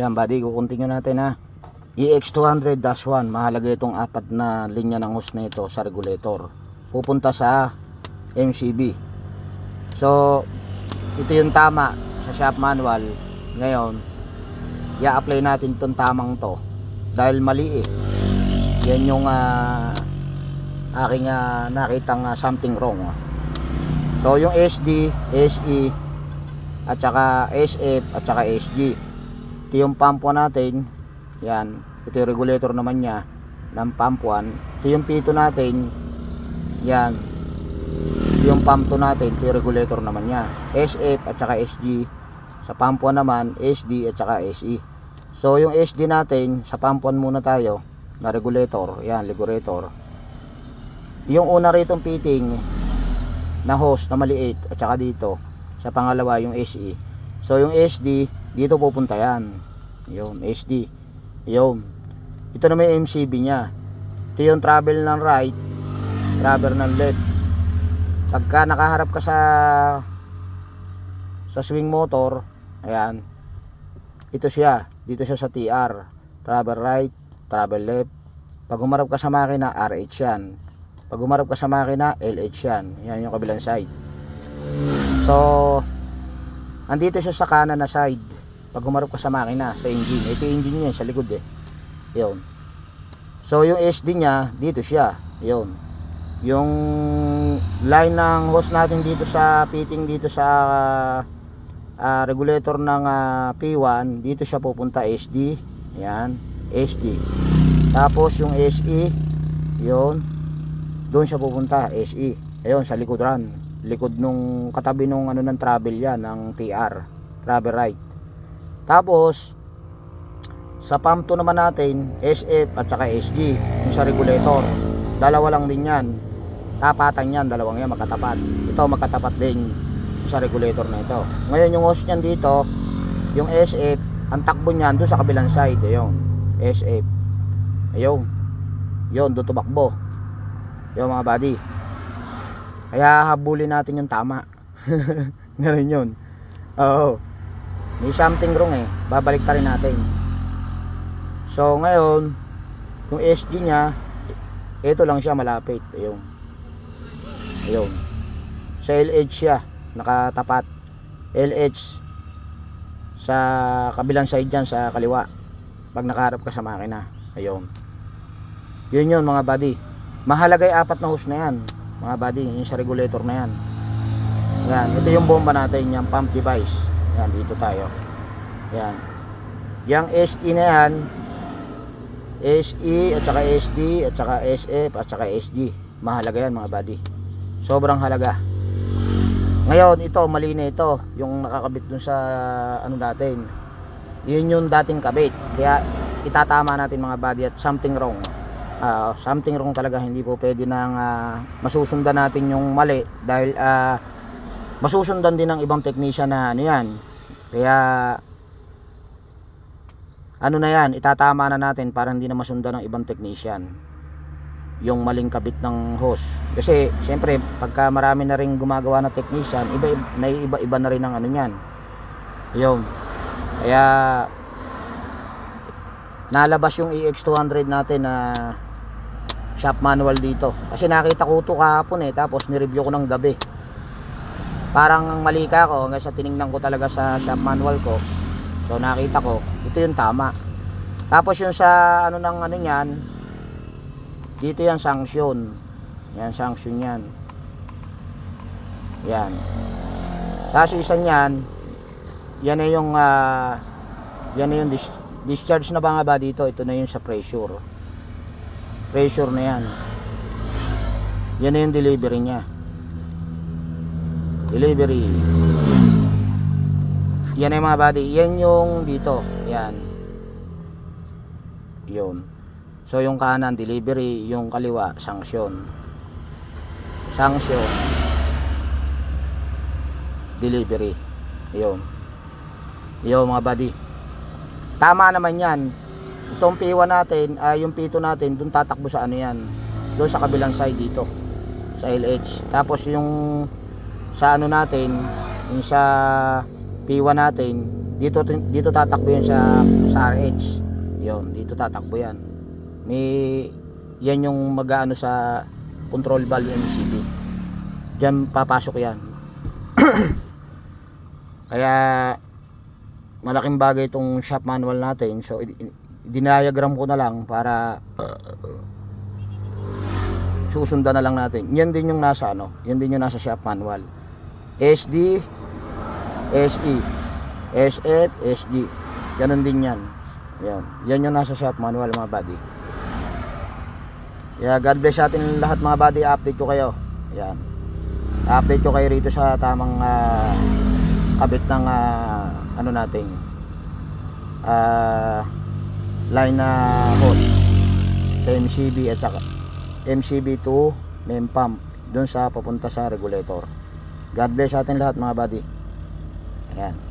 Yan, buddy, kukuntinyo natin ha. EX200-1, mahalaga itong apat na linya ng hose na ito sa regulator. Pupunta sa MCB. So, ito yung tama sa shop manual. Ngayon, i-apply natin itong tamang to. Dahil mali eh. Yan yung ah, aking ah, nakitang ah, something wrong. So, yung SD, SE, at saka SF, at saka SG. Ito yung pump 1 natin. Yan. Ito yung regulator naman niya ng pump 1. Ito yung pito natin. Yan. Ito yung pump 2 natin. Ito yung regulator naman niya. SF at saka SG. Sa pump 1 naman, SD at saka SE. So yung SD natin, sa pump 1 muna tayo na regulator. Yan, regulator. Yung una rito fitting na hose na maliit at saka dito sa pangalawa yung SE. So yung SD dito pupunta yan. Yung SD. Yung. Ito na may MCB niya. Ito yung travel ng right, travel ng left. Pagka nakaharap ka sa sa swing motor, ayan. Ito siya, dito siya sa TR. Travel right, travel left. Pag humarap ka sa makina, RH yan. Pag humarap ka sa makina, LH yan. Yan yung kabilang side. So, andito siya sa kanan na side. Pag humarap ka sa makina, sa engine. Ito yung engine niya, sa likod eh. Yun. So, yung SD niya, dito siya. Yun. Yung line ng hose natin dito sa fitting dito sa ah, regulator ng ah, P1, dito siya pupunta SD. Yan. SD. Tapos yung SE, yun. Doon siya pupunta, SE. Ayun, sa likodan. Likod nung katabi nung ano ng travel yan, ng TR. Travel right. Tapos, sa pump 2 naman natin, SF at saka SG, yung sa regulator. Dalawa lang din yan. Tapatan yan, dalawang yan magkatapat. Ito magkatapat din sa regulator na ito. Ngayon yung hose niyan dito, yung SF, ang takbo niyan doon sa kabilang side, ayun. SF. Ayun. Yun, doon tumakbo. Yung mga buddy. Kaya habulin natin yung tama. Ganun yun. Oo. May something wrong eh. Babalik ta rin natin. So ngayon, yung SG niya, ito lang siya malapit. Ayun. Ayun. Sa LH siya, nakatapat. LH sa kabilang side dyan sa kaliwa. Pag nakaharap ka sa makina. Ayun. Yun yun mga buddy. Mahalaga yung apat na hose na yan. Mga buddy, yung sa regulator na yan. Yan, ito yung bomba natin, yung pump device. Yan, dito tayo. Yan. Yung SE na yan, SE at saka SD at saka SF at saka SG. Mahalaga yan mga buddy. Sobrang halaga. Ngayon, ito, mali na ito. Yung nakakabit dun sa ano natin. Yun yung dating kabit. Kaya itatama natin mga buddy at something wrong. Ah, something wrong talaga. Hindi po pwede nang ah, masusundan natin yung mali. Dahil ah, masusundan din ng ibang technician na ano yan. Kaya ano na yan, itatama na natin para hindi na masundan ng ibang technician yung maling kabit ng hose. Kasi siyempre pagka marami na rin gumagawa na technician, iba naiiba iba na rin ang ano niyan. Yung kaya nalabas yung EX200 natin na shop manual dito. Kasi nakita ko ito kahapon eh, tapos ni-review ko ng gabi. Parang mali ka ako hanggang sa tiningnan ko talaga sa shop manual ko. So nakita ko, ito yung tama. Tapos yung sa ano ng ano niyan, dito yan sanction. Yan sanction yan. Yan. Tapos isa niyan, yan na yung ah, yan na yung dis- discharge na ba nga ba dito? Ito na yung sa pressure. Pressure na yan. Yan na yung delivery niya. Delivery. Yan yung mga body. Yan yung dito. Yan. Yun. So yung kanan delivery, yung kaliwa sanction. Sanction. Delivery. Yun. Yun mga buddy. Tama naman yan. Itong P1 natin, ay yung P2 natin, dun tatakbo sa ano yan. Doon sa kabilang side dito. Sa LH. Tapos yung sa ano natin, yung sa P1 natin, dito dito tatakbo yan sa sa RH. Yon, dito tatakbo yan. May yan yung mag-ano sa control valve ng MCB. Diyan papasok yan. Kaya malaking bagay itong shop manual natin. So diniagram ko na lang para susundan na lang natin. Yan din yung nasa ano, yan din yung nasa shop manual. SD, SE, SF, SG. Ganun din yan. Yan. Yan yung nasa shop manual mga buddy. Yeah, God bless sa atin lahat mga buddy. Update ko kayo. Yan. Update ko kayo rito sa tamang ah, kabit ng ah, ano nating ah, line na hose sa MCB at saka MCB to main pump doon sa papunta sa regulator. God bless sa atin lahat mga buddy. Ayan.